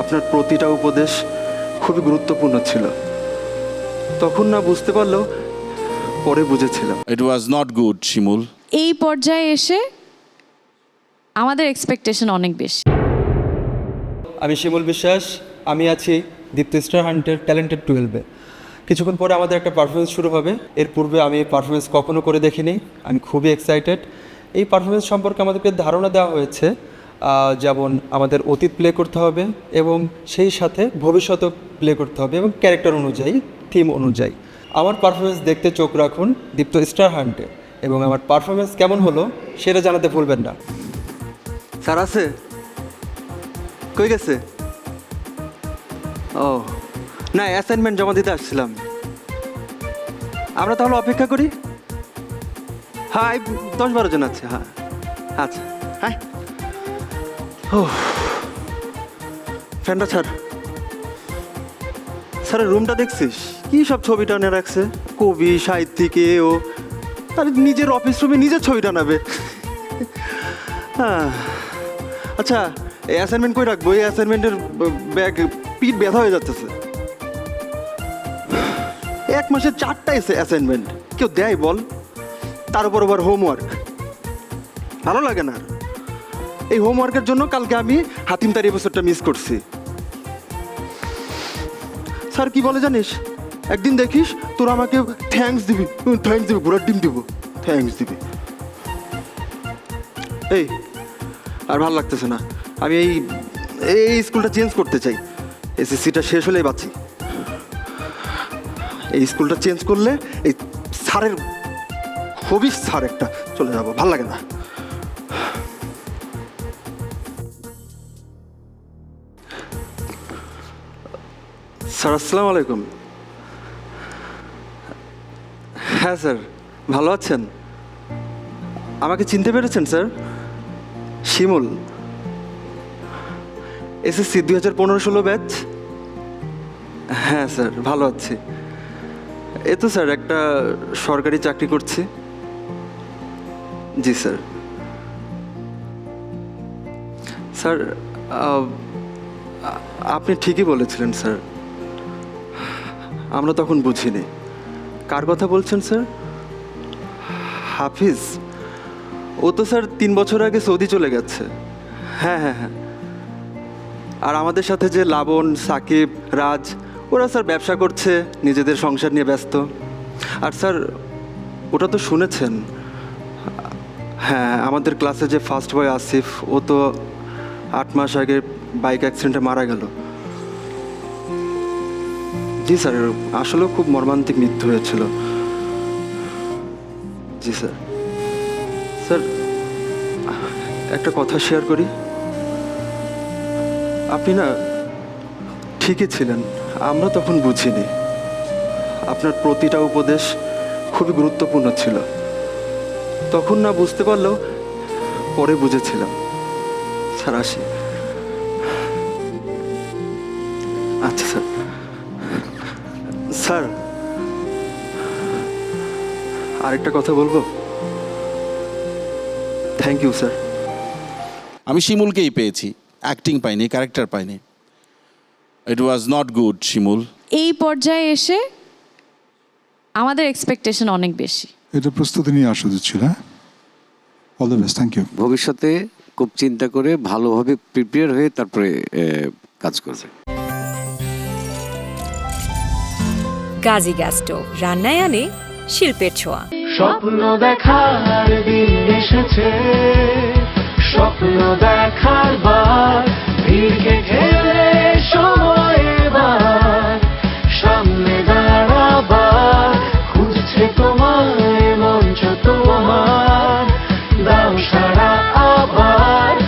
আপনার প্রতিটা উপদেশ খুবই গুরুত্বপূর্ণ ছিল। তখন না বুঝতে পারলেও পরে বুঝেছিলাম। ইট ওয়াজ নট গুড শিমুল এই পর্যায়ে এসে আমাদের এক্সপেকটেশন অনেক বেশি। আমি শিমুল বিশ্বাস আমি আছি দীপ্ত স্টার হান্টের ট্যালেন্টেড টুয়েলভে কিছুক্ষণ পরে আমাদের একটা পারফরমেন্স শুরু হবে। এর পূর্বে আমি এই পারফরমেন্স কখনো করে দেখিনি। আমি খুবই এক্সাইটেড এই পারফরমেন্স সম্পর্কে আমাদেরকে ধারণা দেওয়া হয়েছে যেমন আমাদের অতীত প্লে করতে হবে এবং সেই সাথে ভবিষ্যৎও প্লে করতে হবে এবং ক্যারেক্টার অনুযায়ী থিম অনুযায়ী। আমার পারফরমেন্স দেখতে চোখ রাখুন দীপ্ত স্টার হান্টে এবং আমার পারফরমেন্স কেমন হলো সেটা জানাতে ভুলবেন না। স্যার আছে? কই গেছে? ও, না অ্যাসাইনমেন্ট জমা দিতে আসছিলাম। আমরা তাহলে অপেক্ষা করি? হ্যাঁ দশ বারো জন আছে হ্যাঁ। আচ্ছা হ্যাঁ। ফ্যানটা ছাড়। স্যারের রুমটা দেখছিস? কি সব ছবি টানে রাখছে? কবি, সাহিত্যিক, ও। তার নিজের অফিস রুমে নিজের ছবি টানাবে হ্যাঁ আচ্ছা এই অ্যাসাইনমেন্ট কই রাখব? এই অ্যাসাইনমেন্টের ব্যাগ পিঠ ব্যথা হয়ে যাচ্ছে। এক মাসে চারটা এসে অ্যাসাইনমেন্ট কেউ দেয় বল? তার উপর আবার হোমওয়ার্ক ভালো লাগে না আর। এই হোমওয়ার্কের জন্য কালকে আমি হাতিম তার বছরটা মিস করছি। স্যার, কি বলে জানিস? একদিন দেখিস, তোর আমাকে থ্যাঙ্কস দিবি থ্যাঙ্কস দিবি ঘোড়ার ডিম দিব। থ্যাঙ্কস দিবি। এই, আর ভালো লাগতেছে না। আমি এই এই স্কুলটা চেঞ্জ করতে চাই। এসএসসিটা শেষ হলেই বাঁচি। এই স্কুলটা চেঞ্জ করলে এই স্যারের, খুবই স্যার একটা, চলে যাব। ভালো লাগে না। স্যার, আসসালামু আলাইকুম। হ্যাঁ স্যার, ভালো আছেন? আমাকে চিনতে পেরেছেন, স্যার? শিমুল। এসএসসি দুই হাজার পনেরো ষোলো ব্যাচ? হ্যাঁ স্যার, ভালো আছি। এ তো, স্যার, একটা সরকারি চাকরি করছি। জি, স্যার। স্যার আপনি ঠিকই বলেছিলেন, স্যার। আমরা তখন বুঝিনি। কার কথা বলছেন, স্যার? হাফিজ, ও তো স্যার তিন বছর আগে সৌদি চলে গেছে। হ্যাঁ হ্যাঁ হ্যাঁ। আর আমাদের সাথে যে লাবণ সাকিব, রাজ, ওরা স্যার ব্যবসা করছে, নিজেদের সংসার নিয়ে ব্যস্ত। আর স্যার, ওটা তো শুনেছেন। হ্যাঁ আমাদের ক্লাসে যে ফার্স্ট বয় আসিফ, ও তো আট মাস আগে বাইক অ্যাক্সিডেন্টে মারা গেল। জি স্যার, আসলেও খুব মর্মান্তিক মৃত্যু হয়েছিল। জি স্যার। স্যার, একটা কথা শেয়ার করি। আপনি না ঠিকই ছিলেন, আমরা তখন বুঝিনি। আপনার প্রতিটা উপদেশ খুবই গুরুত্বপূর্ণ ছিল। তখন না বুঝতে পারলেও পরে বুঝেছিলাম। স্যার, আসি। আচ্ছা স্যার। স্যার আরেকটা কথা বলব? থ্যাংক ইউ স্যার আমি শিমুলকেই পেয়েছি। অ্যাক্টিং পাইনি ক্যারেক্টার পাইনি। It was not good Shimul. এই পর্যায়ে এসে আমাদের এক্সপেকটেশন অনেক বেশি। এটা প্রস্তুতি নিয়ে আসা উচিত ছিল হ্যাঁ? All the best thank you ভবিষ্যতে খুব চিন্তা করে ভালোভাবে প্রিপেয়ার হয়ে তারপরে কাজ করবে। গাজী গ্যাস স্টোভ রান্নায় আনে শিল্পের ছোঁয়া। স্বপ্ন দেখার দিন এসেছে। স্বপ্ন